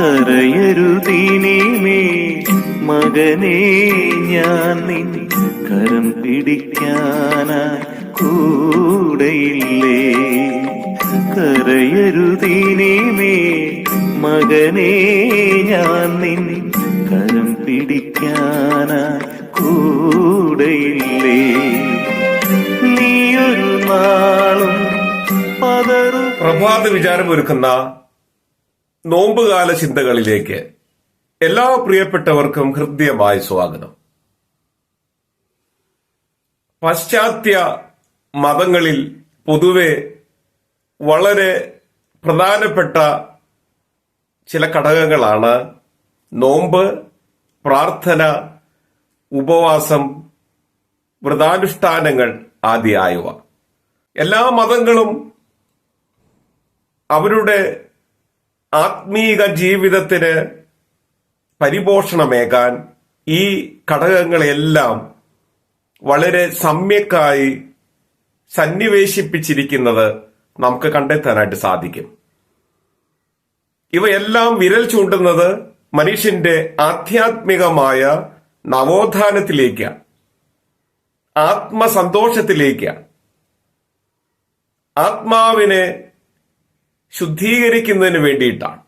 കരയരുതീനീമേ. മകനെ ഞാൻ നിൻ കരം പിടിക്കാനായി കൂടെയില്ലേ. കരയരുതീനീമേ മകനെ ഞാൻ നിൻ കരം പിടിക്കാനായി കൂടെയില്ലേ. നീയൊരു നാളും പതറു പ്രഭാത വിചാരമൊരുക്കുന്ന നോമ്പുകാല ചിന്തകളിലേക്ക് എല്ലാ പ്രിയപ്പെട്ടവർക്കും ഹൃദ്യമായ സ്വാഗതം. പാശ്ചാത്യ മതങ്ങളിൽ പൊതുവെ വളരെ പ്രധാനപ്പെട്ട ചില ഘടകങ്ങളാണ് നോമ്പ് പ്രാർത്ഥന ഉപവാസം വ്രതാനുഷ്ഠാനങ്ങൾ ആദ്യമായവ എല്ലാ മതങ്ങളും അവരുടെ ആത്മീക ജീവിതത്തിന് പരിപോഷണമേകാൻ ഈ ഘടകങ്ങളെല്ലാം വളരെ സമ്യക്കായി സന്നിവേശിപ്പിച്ചിരിക്കുന്നത് നമുക്ക് കണ്ടെത്താനായിട്ട് സാധിക്കും. ഇവയെല്ലാം വിരൽ ചൂണ്ടുന്നത് മനുഷ്യന്റെ ആധ്യാത്മികമായ നവോത്ഥാനത്തിലേക്ക്. ആത്മസന്തോഷത്തിലേക്ക്. ആത്മാവിനെ ശുദ്ധീകരിക്കുന്നതിന് വേണ്ടിയിട്ടാണ്.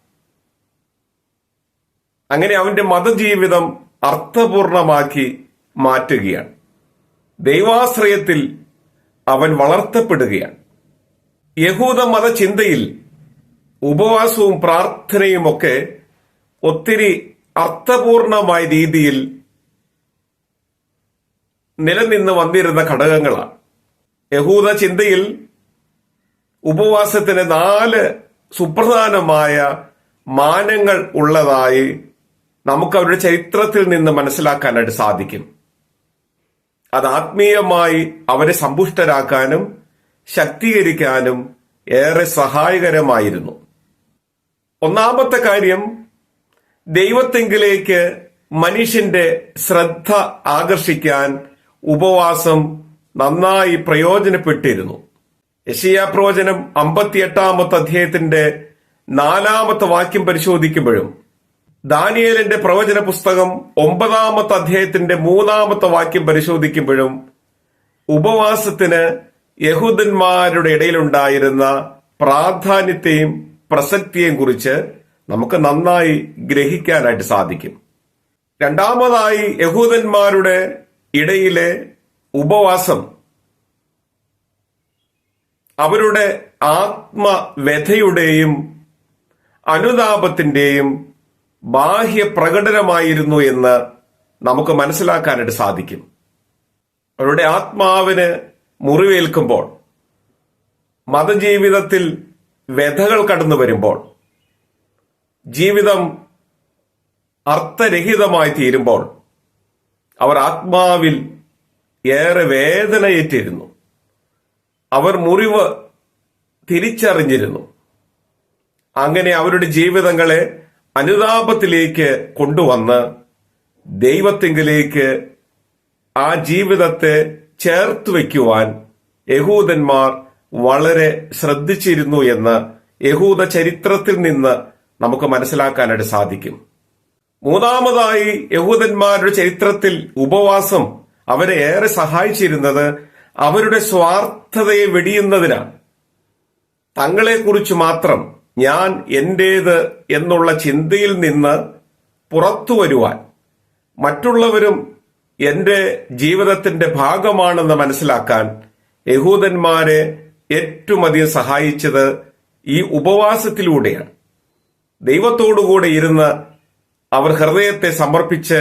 അങ്ങനെ അവന്റെ മതജീവിതം അർത്ഥപൂർണമാക്കി മാറ്റുകയാണ്. ദൈവാശ്രയത്തിൽ അവൻ വളർത്തപ്പെടുകയാണ്. യഹൂദ മതചിന്തയിൽ ഉപവാസവും പ്രാർത്ഥനയും ഒക്കെ ഒത്തിരി അർത്ഥപൂർണമായ രീതിയിൽ നിലനിന്ന് വന്നിരുന്ന ഘടകങ്ങളാണ്. യഹൂദ ചിന്തയിൽ ഉപവാസത്തിന് നാല് സുപ്രധാനമായ മാനങ്ങൾ ഉള്ളതായി നമുക്ക് അവരുടെ ചരിത്രത്തിൽ നിന്ന് മനസ്സിലാക്കാനായിട്ട് സാധിക്കും. അത് ആത്മീയമായി അവരെ സമ്പുഷ്ടരാക്കാനും ശക്തീകരിക്കാനും ഏറെ സഹായകരമായിരുന്നു. ഒന്നാമത്തെ കാര്യം ദൈവത്തെങ്കിലേക്ക് മനുഷ്യന്റെ ശ്രദ്ധ ആകർഷിക്കാൻ ഉപവാസം നന്നായി പ്രയോജനപ്പെട്ടിരുന്നു. യശിയ പ്രവചനം അമ്പത്തിയെട്ടാമത്തെ അധ്യായത്തിന്റെ നാലാമത്തെ വാക്യം പരിശോധിക്കുമ്പോഴും ദാനിയേലിന്റെ പ്രവചന പുസ്തകം ഒമ്പതാമത്തെ അധ്യായത്തിന്റെ മൂന്നാമത്തെ വാക്യം പരിശോധിക്കുമ്പോഴും ഉപവാസത്തിന് യഹൂദന്മാരുടെ ഇടയിലുണ്ടായിരുന്ന പ്രാധാന്യത്തെയും പ്രസക്തിയെയും കുറിച്ച് നമുക്ക് നന്നായി ഗ്രഹിക്കാനായിട്ട് സാധിക്കും. രണ്ടാമതായി യഹൂദന്മാരുടെ ഇടയിലെ ഉപവാസം അവരുടെ ആത്മവ്യഥയുടെയും അനുതാപത്തിന്റെയും ബാഹ്യ പ്രകടനമായിരുന്നു എന്ന് നമുക്ക് മനസ്സിലാക്കാനായിട്ട് സാധിക്കും. അവരുടെ ആത്മാവിന് മുറിവേൽക്കുമ്പോൾ മതജീവിതത്തിൽ വ്യഥകൾ കടന്നു വരുമ്പോൾ ജീവിതം അർത്ഥരഹിതമായി തീരുമ്പോൾ അവർ ആത്മാവിൽ ഏറെ വേദനയേറ്റിരുന്നു. അവർ മുറിവ് തിരിച്ചറിഞ്ഞിരുന്നു. അങ്ങനെ അവരുടെ ജീവിതങ്ങളെ അനുതാപത്തിലേക്ക് കൊണ്ടുവന്ന് ദൈവത്തിങ്കിലേക്ക് ആ ജീവിതത്തെ ചേർത്ത് വയ്ക്കുവാൻ യഹൂദന്മാർ വളരെ ശ്രദ്ധിച്ചിരുന്നു എന്ന് യഹൂദ ചരിത്രത്തിൽ നിന്ന് നമുക്ക് മനസ്സിലാക്കാനായിട്ട് സാധിക്കും. മൂന്നാമതായി യഹൂദന്മാരുടെ ചരിത്രത്തിൽ ഉപവാസം അവരെ ഏറെ സഹായിച്ചിരുന്നത് അവരുടെ സ്വാർത്ഥതയെ വെടിയുന്നതിനാണ് തങ്ങളെക്കുറിച്ച് മാത്രം ഞാൻ എന്റേത് എന്നുള്ള ചിന്തയിൽ നിന്ന് പുറത്തു വരുവാൻ മറ്റുള്ളവരും എന്റെ ജീവിതത്തിന്റെ ഭാഗമാണെന്ന് മനസ്സിലാക്കാൻ യഹൂദന്മാരെ ഏറ്റവും അധികം സഹായിച്ചത് ഈ ഉപവാസത്തിലൂടെയാണ്. ദൈവത്തോടുകൂടെ ഇരുന്ന് അവർ ഹൃദയത്തെ സമർപ്പിച്ച്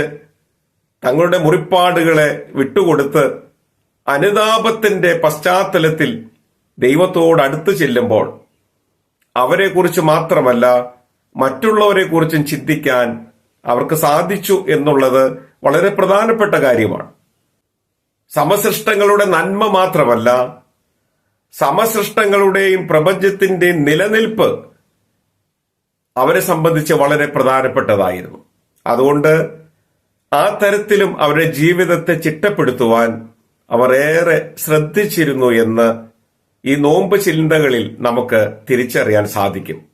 തങ്ങളുടെ മുറിപ്പാടുകളെ വിട്ടുകൊടുത്ത് അനുതാപത്തിന്റെ പശ്ചാത്തലത്തിൽ ദൈവത്തോട് അടുത്തു ചെല്ലുമ്പോൾ അവരെക്കുറിച്ച് മാത്രമല്ല മറ്റുള്ളവരെ കുറിച്ചും ചിന്തിക്കാൻ അവർക്ക് സാധിച്ചു എന്നുള്ളത് വളരെ പ്രധാനപ്പെട്ട കാര്യമാണ്. സമസൃഷ്ടങ്ങളുടെ നന്മ മാത്രമല്ല സമസൃഷ്ടങ്ങളുടെയും പ്രപഞ്ചത്തിന്റെയും നിലനിൽപ്പ് അവരെ സംബന്ധിച്ച് വളരെ പ്രധാനപ്പെട്ടതായിരുന്നു. അതുകൊണ്ട് ആ തരത്തിലും അവരുടെ ജീവിതത്തെ ചിട്ടപ്പെടുത്തുവാൻ അവർ ഏറെ ശ്രദ്ധിച്ചിരുന്നു എന്ന് ഈ നോമ്പ് ചിന്തകളിൽ നമുക്ക് തിരിച്ചറിയാൻ സാധിക്കും.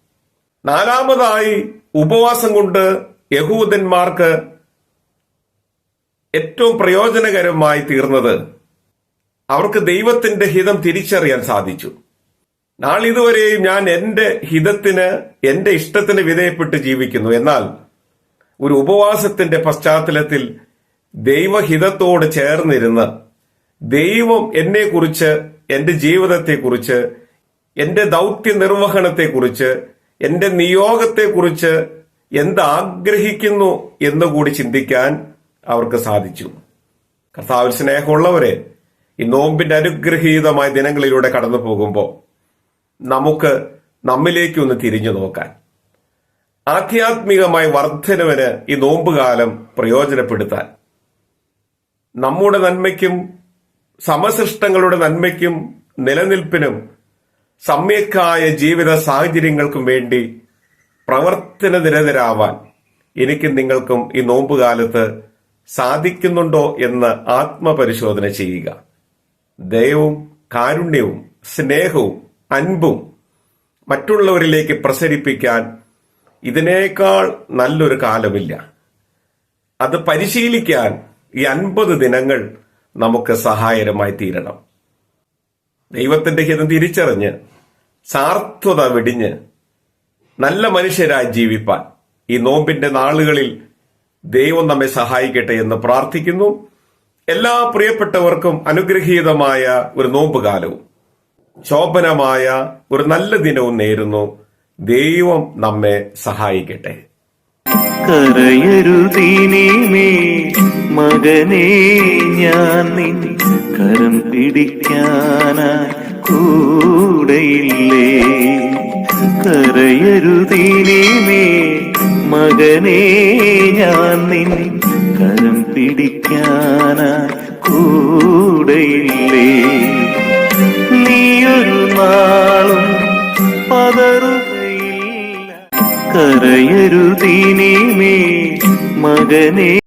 നാലാമതായി ഉപവാസം കൊണ്ട് യഹൂദന്മാർക്ക് ഏറ്റവും പ്രയോജനകരമായി തീർന്നത് അവർക്ക് ദൈവത്തിന്റെ ഹിതം തിരിച്ചറിയാൻ സാധിച്ചു. നാളിതുവരെയും ഞാൻ എന്റെ ഹിതത്തിന് എന്റെ ഇഷ്ടത്തിന് വിധേയപ്പെട്ട് ജീവിക്കുന്നു. എന്നാൽ ഒരു ഉപവാസത്തിന്റെ പശ്ചാത്തലത്തിൽ ദൈവഹിതത്തോട് ചേർന്നിരുന്ന് ദൈവം എന്നെക്കുറിച്ച് എന്റെ ജീവിതത്തെക്കുറിച്ച് എന്റെ ദൗത്യ നിർവഹണത്തെക്കുറിച്ച് എന്റെ നിയോഗത്തെക്കുറിച്ച് എന്താഗ്രഹിക്കുന്നു എന്നുകൂടി ചിന്തിക്കാൻ അവർക്ക് സാധിച്ചു. കർത്താവിൽ സ്നേഹമുള്ളവരെ ഈ നോമ്പിന്റെ അനുഗ്രഹീതമായ ദിനങ്ങളിലൂടെ കടന്നു പോകുമ്പോൾ നമുക്ക് നമ്മിലേക്കൊന്ന് തിരിഞ്ഞു നോക്കാൻ. ആധ്യാത്മികമായ വർധനവിന് ഈ നോമ്പുകാലം പ്രയോജനപ്പെടുത്താൻ. നമ്മുടെ നന്മയ്ക്കും സമസൃഷ്ടങ്ങളുടെ നന്മയ്ക്കും നിലനിൽപ്പിനും സമ്യക്കായ ജീവിത സാഹചര്യങ്ങൾക്കും വേണ്ടി പ്രവർത്തന നിരതരാവാൻ എനിക്കും നിങ്ങൾക്കും ഈ നോമ്പുകാലത്ത് സാധിക്കുന്നുണ്ടോ എന്ന് ആത്മപരിശോധന ചെയ്യുക. ദയവും കാരുണ്യവും സ്നേഹവും അൻപും മറ്റുള്ളവരിലേക്ക് പ്രസരിപ്പിക്കാൻ ഇതിനേക്കാൾ നല്ലൊരു കാലമില്ല. അത് പരിശീലിക്കാൻ ഈ അൻപത് ദിനങ്ങൾ നമുക്ക് സഹായകരമായി തീരണം. ദൈവത്തിന്റെ ഹിതം തിരിച്ചറിഞ്ഞ് സാർത്ഥത വെടിഞ്ഞ് നല്ല മനുഷ്യരായി ജീവിപ്പാൻ ഈ നോമ്പിന്റെ നാളുകളിൽ ദൈവം നമ്മെ സഹായിക്കട്ടെ എന്ന് പ്രാർത്ഥിക്കുന്നു. എല്ലാ പ്രിയപ്പെട്ടവർക്കും അനുഗ്രഹീതമായ ഒരു നോമ്പുകാലവും. ശോഭനമായ ഒരു നല്ല ദിനവും നേരുന്നു. ദൈവം നമ്മെ സഹായിക്കട്ടെ. കരയരുതീനീമേ. മകനെ ഞാൻ നിൻ കരം പിടിക്കാനായി കൂടെയില്ലേ. കരയരുതീനീമേ മകനെ ഞാൻ നിൻ കരം പിടിക്കാനായി കൂടെയില്ലേ. നീയൊരു നാളും പതറുകയില്ല കരയരുതീനീമേ മകനെ.